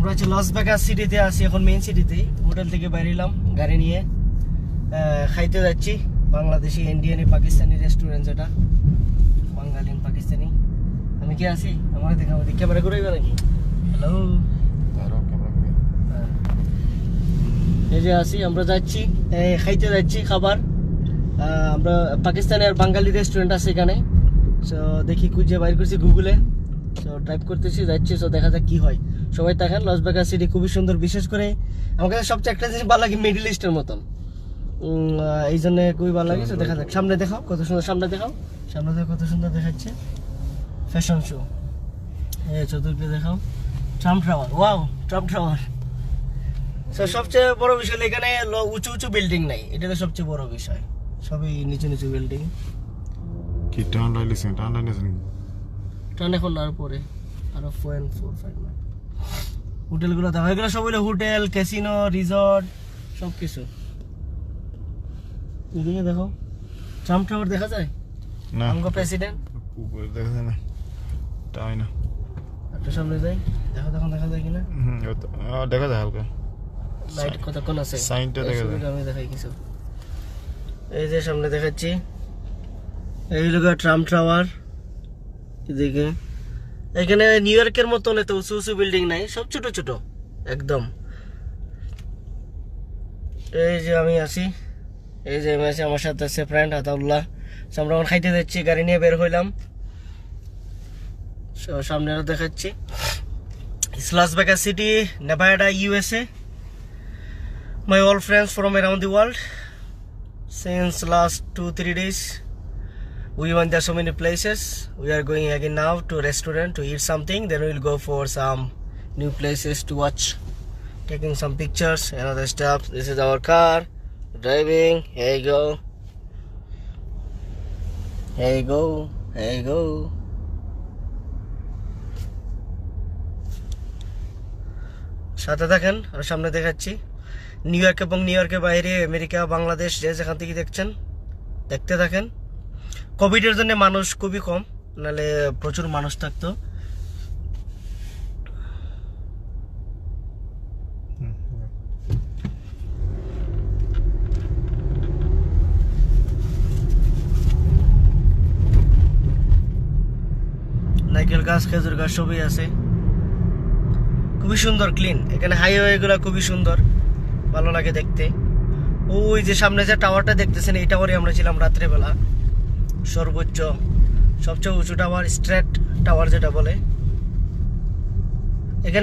আমরা হচ্ছে loss Vegas সিটিতে আছি এখন মেইন সিটিতে হোটেল থেকে বেরিলাম গাড়ি নিয়ে। খাইতে যাচ্ছি। বাংলাদেশি ইন্ডিয়ানি পাকিস্তানি রেস্টুরেন্ট যেটা। বাঙালি পাকিস্তানি আমি কি আছি? আমার দেখা আমাদের ক্যামেরা করে নাকি? হ্যালো এই যে আছি আমরা যাচ্ছি। খাইতে যাচ্ছি খাবার। আমরা পাকিস্তানি আর বাঙালি রেস্টুরেন্ট আছে এখানে। সো দেখি খুঁজে বাইর করছি গুগলে সো ড্রাইভ করতেছি যাচ্ছি। সো দেখা যাক কি হয়। সবাই দেখেন লস ভেগাস সিটি খুবই সুন্দর বিশেষ করে আমার কাছে সবচেয়ে একটা জিনিস ভালো লাগে মিডিল ইস্টের মতন। এই জন্য খুবই ভালো লাগে দেখা যাক। সামনে দেখাও কত সুন্দর সামনে দেখাও। সামনে দেখো কত সুন্দর দেখাচ্ছে। ফ্যাশন শো এই চতুর্থে দেখাও। Trump tower wow Trump tower সবচেয়ে বড় বিষয় এখানে উঁচু উঁচু বিল্ডিং নাই। এটা তো সবচেয়ে বড় বিষয়। সবই নিচু নিচু বিল্ডিং কি টান লাইলিস টান লাইলিস টান এখন আর পরে আরও পয়েন্ট ফোর ফাইভ হোটেলগুলো দেখো এগুলো সব হলো হোটেল ক্যাসিনো রিসর্ট সব কিছু এদিকে দেখো ট্রাম্প টাওয়ার দেখা যায়? না। আমগো প্রেসিডেন্ট? উপরে দেখা যায় না। তাই না। একটু সামনে যাই দেখো দেখো দেখা যায় কিনা। হুম দেখা যায় হালকা। লাইট কতক্ষণ আছে? সাইনটা দেখা যায়। আমি দেখাই কিছু। এই যে সামনে দেখাচ্ছি। এই লোক ট্রাম্প টাওয়ার এদিকে। এখানে নিউ ইয়র্কের মতন এত উঁচু উঁচু বিল্ডিং নাই, সব ছোট ছোট, একদম। এই যে আমি আছি, এই যে আমি আছি, আমার সাথে আছে ফ্রেন্ড আতাউল্লাহ। আমরা এখন খাইতে যাচ্ছি, গাড়ি নিয়ে বের হইলাম। সামনে আরও দেখাচ্ছি। Las Vegas city Nevada USA my old friends from around the world since last two, three days we went there so many places we are going again now to restaurant to eat something then we'll go for some new places to watch taking some pictures and other stuff this is our car driving here you go here you go here you go সাথে থাকেন আর সামনে দেখাচ্ছি new York এবং new ইয়র্কের বাইরে America Bangladesh যে যেখান থেকে দেখছেন দেখতে থাকেন কোভিডের জন্য মানুষ খুবই কম, নাহলে প্রচুর মানুষ থাকতো। নাইকেল গাছ, খেজুর গাছ সবই আছে। খুবই সুন্দর ক্লিন এখানে হাইওয়ে গুলো খুবই সুন্দর, ভালো লাগে দেখতে। ওই যে সামনে যে টাওয়ারটা দেখতেছেন, এই টাওয়ারে আমরা ছিলাম রাত্রেবেলা। সর্বোচ্চ সবচেয়ে উঁচু টাওয়ার স্ট্রেট টাওয়ার যেটা বলে। এখানে